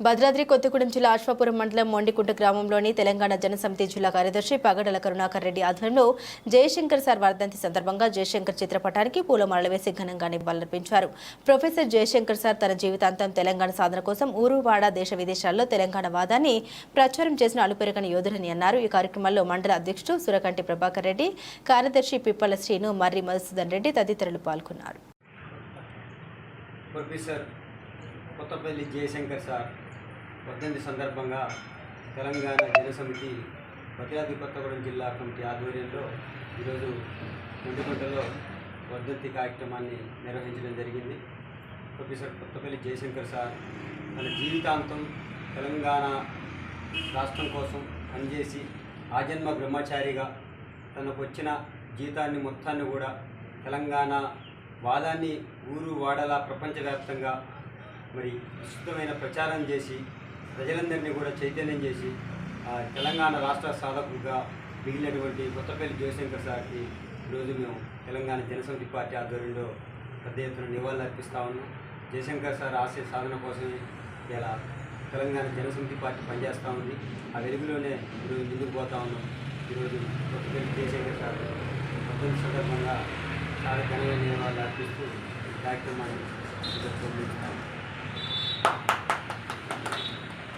భద్రాద్రి కొత్తగూడెం జిల్లా అశ్వాపురం మండలం మొండికుంట గ్రామంలోని తెలంగాణ జనసమితి జిల్లా కార్యదర్శి పగడల కరుణాకర్ రెడ్డి ఆధ్వర్యంలో జయశంకర్ సార్ వర్ధంతి సందర్భంగా జయశంకర్ చిత్రపటానికి పూలమాలలు వేసి ఘనంగా నివాళులర్పించారు. ప్రొఫెసర్ జయశంకర్ సార్ తన జీవితాంతం తెలంగాణ సాధన కోసం ఊరువాడ దేశ విదేశాల్లో తెలంగాణ వాదాన్ని ప్రచారం చేసిన అలుపెరగని యోధులని అన్నారు. ఈ కార్యక్రమంలో మండల అధ్యక్షుడు సురకంటి ప్రభాకర్ రెడ్డి కార్యదర్శి పిప్పల శ్రీను మర్రి మధుసూదన్ రెడ్డి తదితరులు పాల్గొన్నారు. ప్రొఫెసర్ కొత్తపల్లి జయశంకర్ సార్ వర్ధంతి సందర్భంగా తెలంగాణ జనసమితి భద్రాద్రి కొత్తగూడెం జిల్లా కమిటీ ఆధ్వర్యంలో ఈరోజు ముందుకుంటలో వర్ధంతి కార్యక్రమాన్ని నిర్వహించడం జరిగింది. ప్రొఫెసర్ కొత్తపల్లి జయశంకర్ సార్ తన జీవితాంతం తెలంగాణ రాష్ట్రం కోసం పనిచేసి ఆజన్మ బ్రహ్మచారిగా తనకు వచ్చిన జీతాన్ని మొత్తాన్ని కూడా తెలంగాణ వాదాన్ని ఊరు వాడలా ప్రపంచవ్యాప్తంగా మరి విస్తృతమైన ప్రచారం చేసి ప్రజలందరినీ కూడా చైతన్యం చేసి తెలంగాణ రాష్ట్ర సాధకుగా మిగిలినటువంటి కొత్తపల్లి జయశంకర్ సార్కి ఈరోజు మేము తెలంగాణ జనసమితి పార్టీ ఆధ్వర్యంలో పెద్ద ఎత్తున నివాళులు అర్పిస్తా ఉన్నాం. జయశంకర్ సార్ ఆశయ సాధన కోసమే ఇలా తెలంగాణ జనసమితి పార్టీ పనిచేస్తూ ఉంది. ఆ వెలుగులోనే ఈరోజు ముందుకు పోతా ఉన్నాం. ఈరోజు కొత్తపల్లి జయశంకర్ సార్ వర్ధంతి సందర్భంగా చాలా ఘనంగా నివాళులు అర్పిస్తూ ఈ కార్యక్రమాన్ని జరుపుకుంటున్నాం